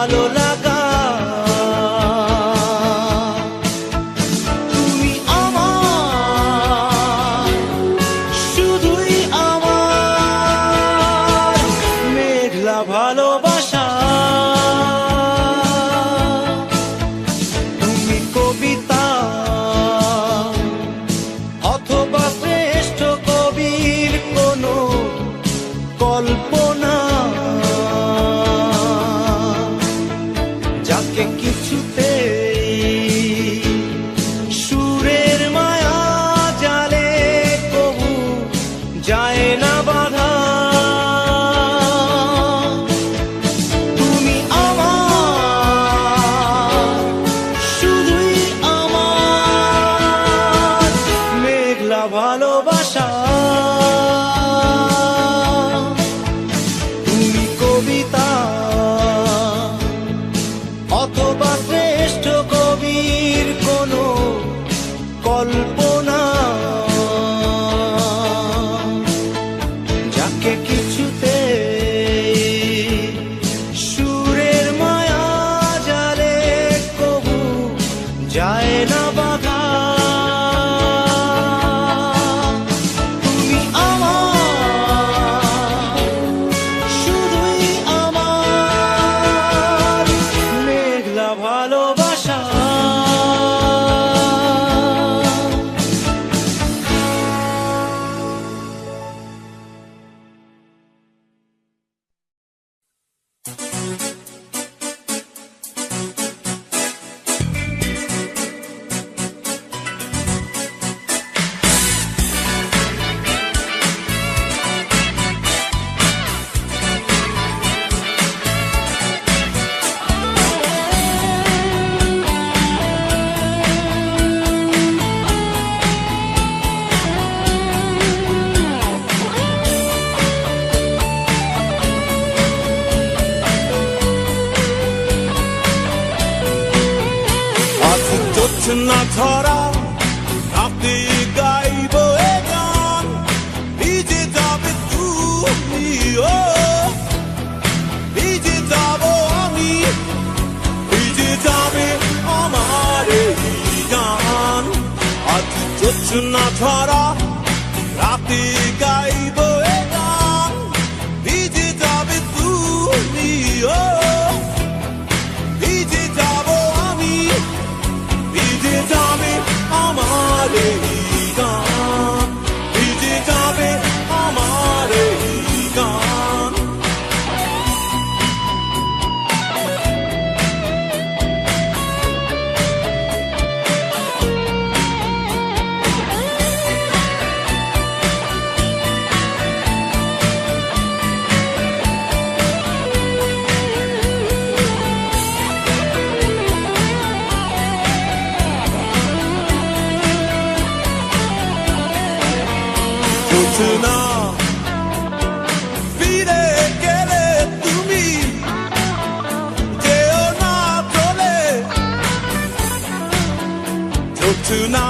a lo largo All. মাছ না ধরা রাতে গাইব গান, ভিজে যাবে তুমিও ভিজে যাব আমি, ভিজে যাবে আমার গান। আজ চোখ না ধরা, রাতে গাইব গান, ভিজে যাবে তুমিও বুঝো না ফিরে গেলে তুমি যেও না চলে বুঝো না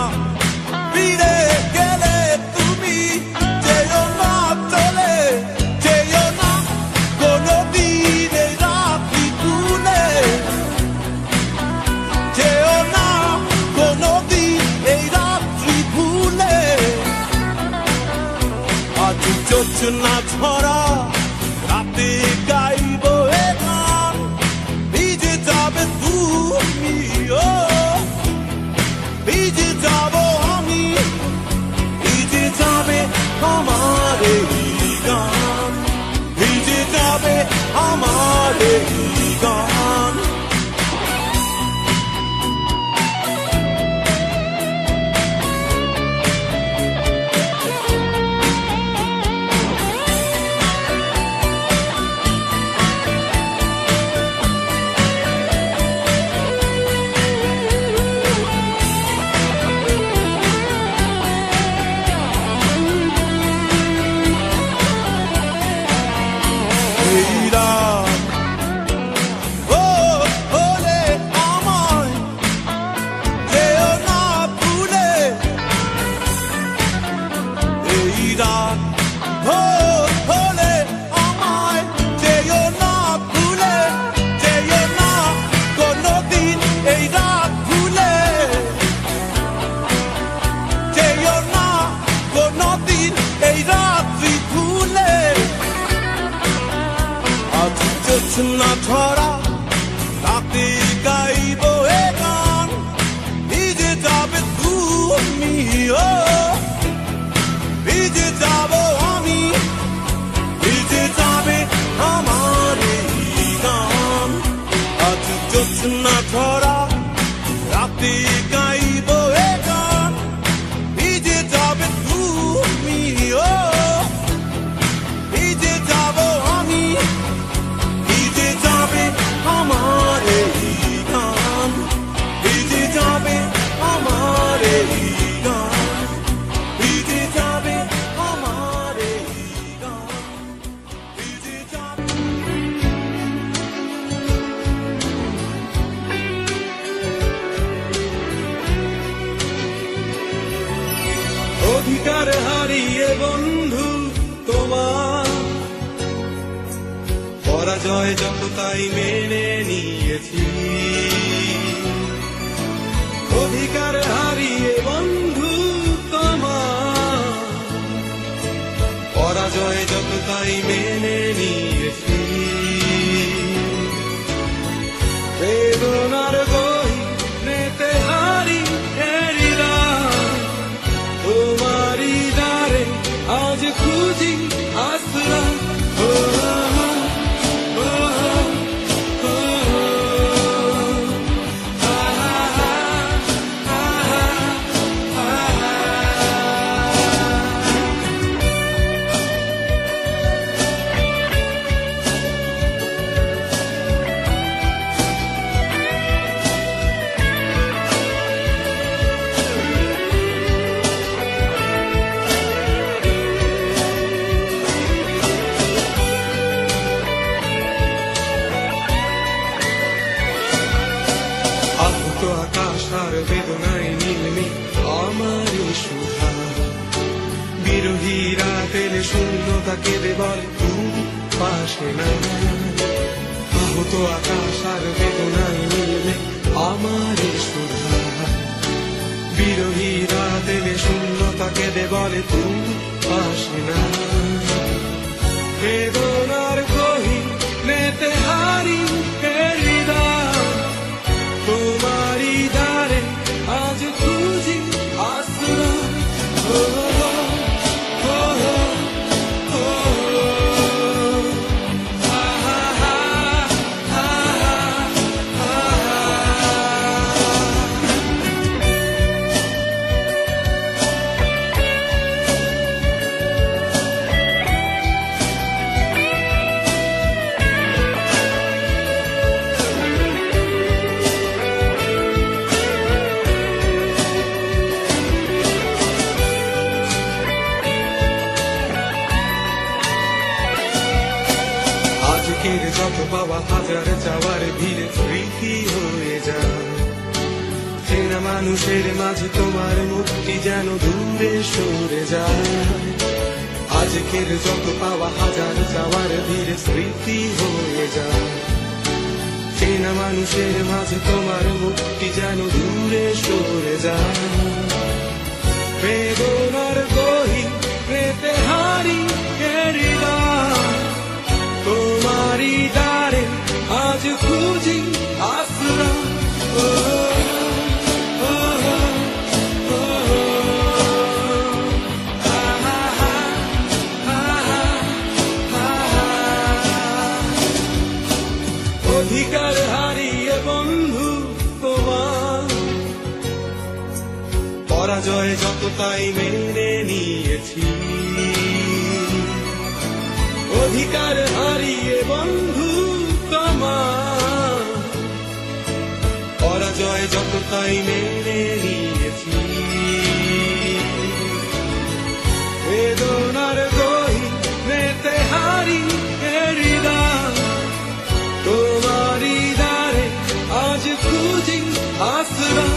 But জয় জগতাই মেনে নিয়েছি। অধিকার হারিয়ে বন্ধু তোমার পরাজয় জগতাই মেনে নিয়ে বলে তুমি পাশে না। বেদনার সুখের যত পাওয়া হাজার যাওয়ার ভিড় স্মৃতি হয়ে যায়। চেনা মানুষের মাঝে তোমার মুক্তি যেন দূরে সরে যায়। বেগো পরাজয় যতটাই মেনে নিয়েছি। অধিকার হারিয়ে বন্ধু তোমার পরাজয় যতটাই মেনে নিয়েছি। বেদনার গই মেতে হারি তোমারি দ্বারে আজ খুঁজি আসরা